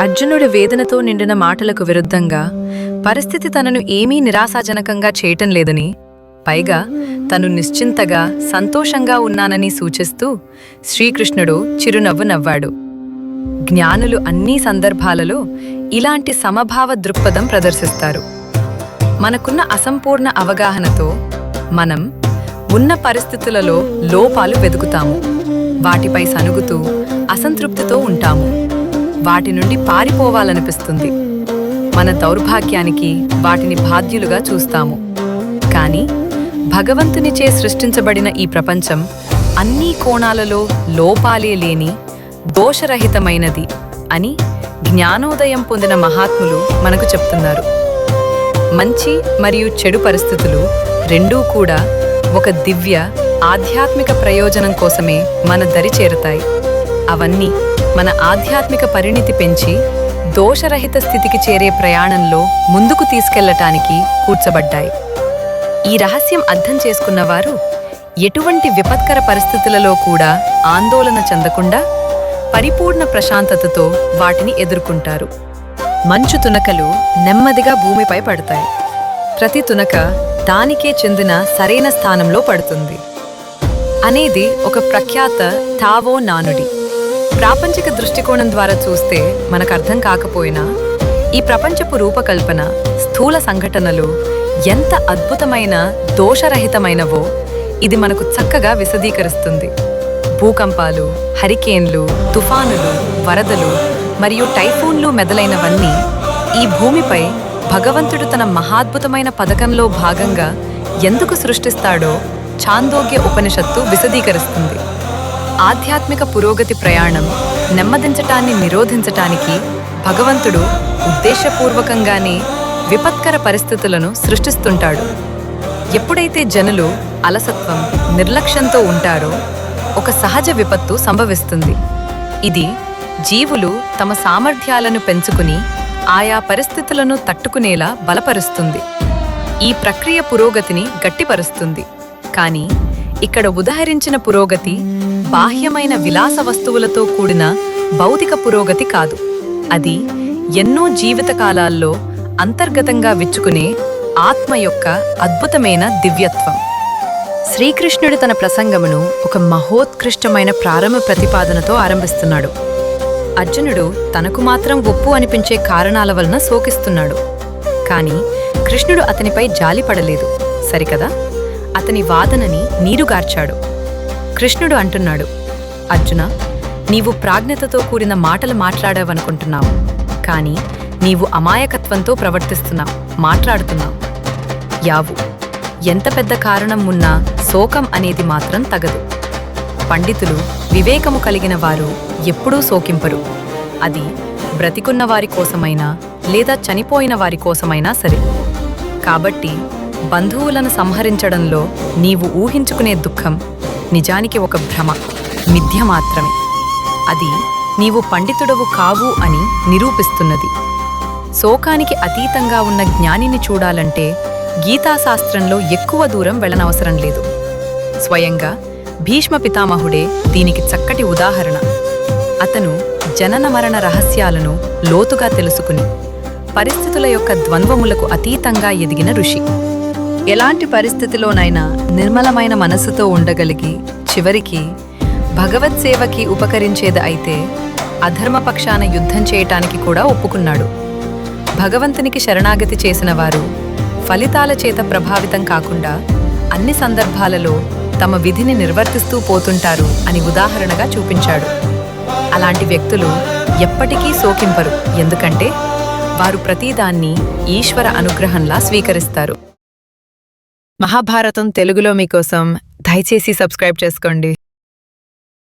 అర్జునుడి వేదనతో నిండిన మాటలకు విరుద్ధంగా పరిస్థితి తనను ఏమీ నిరాశాజనకంగా చేయటం లేదని పైగా తను నిశ్చింతగా సంతోషంగా ఉన్నానని సూచిస్తూ శ్రీకృష్ణుడు చిరునవ్వు నవ్వాడు. జ్ఞానులు అన్ని సందర్భాలలో ఇలాంటి సమభావ దృక్పథం ప్రదర్శిస్తారు. మనకున్న అసంపూర్ణ అవగాహనతో మనం ఉన్న పరిస్థితులలో లోపాలు వెతుకుతాము. వాటిపై సనుగుతూ అసంతృప్తితో ఉంటాము. వాటి నుండి పారిపోవాలనిపిస్తుంది. మన దౌర్భాగ్యానికి వాటిని బాధ్యులుగా చూస్తాము. కానీ భగవంతునిచే సృష్టించబడిన ఈ ప్రపంచం అన్ని కోణాలలో లోపాలే లేని దోషరహితమైనది అని జ్ఞానోదయం పొందిన మహాత్ములు మనకు చెప్తున్నారు. మంచి మరియు చెడు పరిస్థితులు రెండూ కూడా ఒక దివ్య ఆధ్యాత్మిక ప్రయోజనం కోసమే మన దరి చేరతాయి. అవన్నీ మన ఆధ్యాత్మిక పరిణితి పెంచి దోషరహిత స్థితికి చేరే ప్రయాణంలో ముందుకు తీసుకెళ్ళటానికి కూర్చబడ్డాయి. ఈ రహస్యం అర్థం చేసుకున్నవారు ఎటువంటి విపత్కర పరిస్థితులలో కూడా ఆందోళన చెందకుండా పరిపూర్ణ ప్రశాంతతతో వాటిని ఎదుర్కొంటారు. మంచు తునకలు నెమ్మదిగా భూమిపై పడతాయి. ప్రతి తునక దానికే చెందిన సరైన స్థానంలో పడుతుంది. అనేది ఒక ప్రఖ్యాత తావో నానుడి. ప్రాపంచిక దృష్టికోణం ద్వారా చూస్తే మనకు అర్థం కాకపోయినా ఈ ప్రపంచపు రూపకల్పన స్థూల సంఘటనలు ఎంత అద్భుతమైన దోషరహితమైనవో ఇది మనకు చక్కగా విశదీకరిస్తుంది. భూకంపాలు హరికేన్లు తుఫానులు వరదలు మరియు టైఫూన్లు మెదలైనవన్నీ ఈ భూమిపై భగవంతుడు తన మహాద్భుతమైన పథకంలో భాగంగా ఎందుకు సృష్టిస్తాడో చాందోగ్య ఉపనిషత్తు విశదీకరిస్తుంది. ఆధ్యాత్మిక పురోగతి ప్రయాణం నెమ్మదించటాన్ని నిరోధించటానికి భగవంతుడు ఉద్దేశపూర్వకంగానే విపత్కర పరిస్థితులను సృష్టిస్తుంటాడు. ఎప్పుడైతే జనులు అలసత్వం నిర్లక్ష్యంతో ఉంటారో ఒక సహజ విపత్తు సంభవిస్తుంది. ఇది జీవులు తమ సామర్థ్యాలను పెంచుకుని ఆయా పరిస్థితులను తట్టుకునేలా బలపరుస్తుంది. ఈ ప్రక్రియ పురోగతిని గట్టిపరుస్తుంది. కానీ ఇక్కడ ఉదహరించిన పురోగతి బాహ్యమైన విలాస వస్తువులతో కూడిన భౌతిక పురోగతి కాదు. అది ఎన్నో జీవితకాలాల్లో అంతర్గతంగా విచ్చుకునే ఆత్మ యొక్క అద్భుతమైన దివ్యత్వం. శ్రీకృష్ణుడు తన ప్రసంగమును ఒక మహోత్కృష్టమైన ప్రారంభ ప్రతిపాదనతో ఆరంభిస్తున్నాడు. అర్జునుడు తనకు మాత్రం ఒప్పు అనిపించే కారణాల వలన శోకిస్తున్నాడు. కాని కృష్ణుడు అతనిపై జాలిపడలేదు. సరికదా? అతని వాదనని నీరుగార్చాడు. కృష్ణుడు అంటున్నాడు అర్జున నీవు ప్రాజ్ఞతతో కూడిన మాటలు మాట్లాడావనుకుంటున్నావు కానీ నీవు అమాయకత్వంతో ప్రవర్తిస్తున్నావు మాట్లాడుతున్నావు. యావు ఎంత పెద్ద కారణం ఉన్నా శోకం అనేది మాత్రం తగదు. పండితులు వివేకము కలిగిన వారు ఎప్పుడూ శోకింపరు. అది బ్రతికున్న వారి కోసమైనా లేదా చనిపోయిన వారి కోసమైనా సరే. కాబట్టి బంధువులను సంహరించడంలో నీవు ఊహించుకునే దుఃఖం నిజానికి ఒక భ్రమ. మిథ్య మాత్రమే. అది నీవు పండితుడవు కావు అని నిరూపిస్తున్నది. శోకానికి అతీతంగా ఉన్న జ్ఞానిని చూడాలంటే గీతాశాస్త్రంలో ఎక్కువ దూరం వెళ్ళనవసరం లేదు. స్వయంగా భీష్మ పితామహుడే దీనికి చక్కటి ఉదాహరణ. అతను జనన మరణ రహస్యాలను లోతుగా తెలుసుకుని పరిస్థితుల యొక్క ద్వంద్వములకు అతీతంగా ఎదిగిన ఋషి. ఎలాంటి పరిస్థితిలోనైనా నిర్మలమైన మనస్సుతో ఉండగలిగి చివరికి భగవత్ సేవకి ఉపకరించేది అయితే అధర్మపక్షాన యుద్ధం చేయటానికి కూడా ఒప్పుకున్నాడు. భగవంతునికి శరణాగతి చేసిన వారు ఫలితాల చేత ప్రభావితం కాకుండా అన్ని సందర్భాలలో తమ విధిని నిర్వర్తిస్తూ పోతుంటారు అని ఉదాహరణగా చూపించాడు. అలాంటి వ్యక్తులు ఎప్పటికీ సోకింపరు ఎందుకంటే వారు ప్రతిదాన్ని ఈశ్వర అనుగ్రహంలా స్వీకరిస్తారు. మహాభారతం తెలుగులో మీకోసం దయచేసి సబ్స్క్రైబ్ చేసుకోండి.